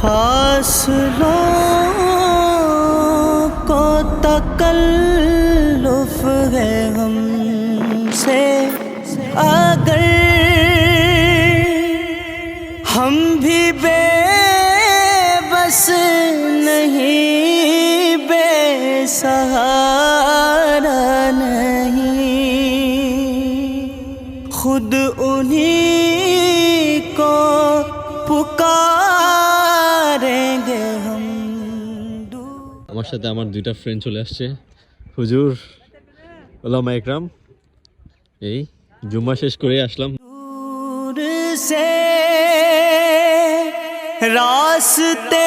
فاصلوں کو تکلف ہے ہم سے۔ اگر ہم بھی بے بس نہیں، بے سہارا نہیں۔ خود انہیں আমার সাথে আমার দুইটা ফ্রেন্ড চলে আসছে। হুজুর, ওলামা একরাম। এই, জুম্মা শেষ করে আসলাম। রাস্তে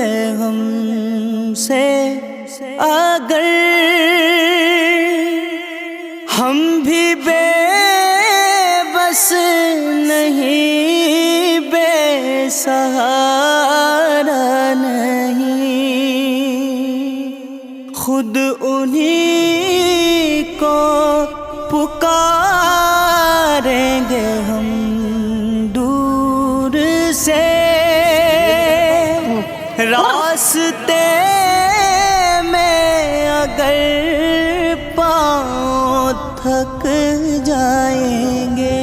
ہے ہم سے اگر ہم بھی بے بس نہیں، بے سہارا نہیں۔ خود انہیں کو پکاریں گے ہم۔ راستے میں اگر پاؤں تھک جائیں گے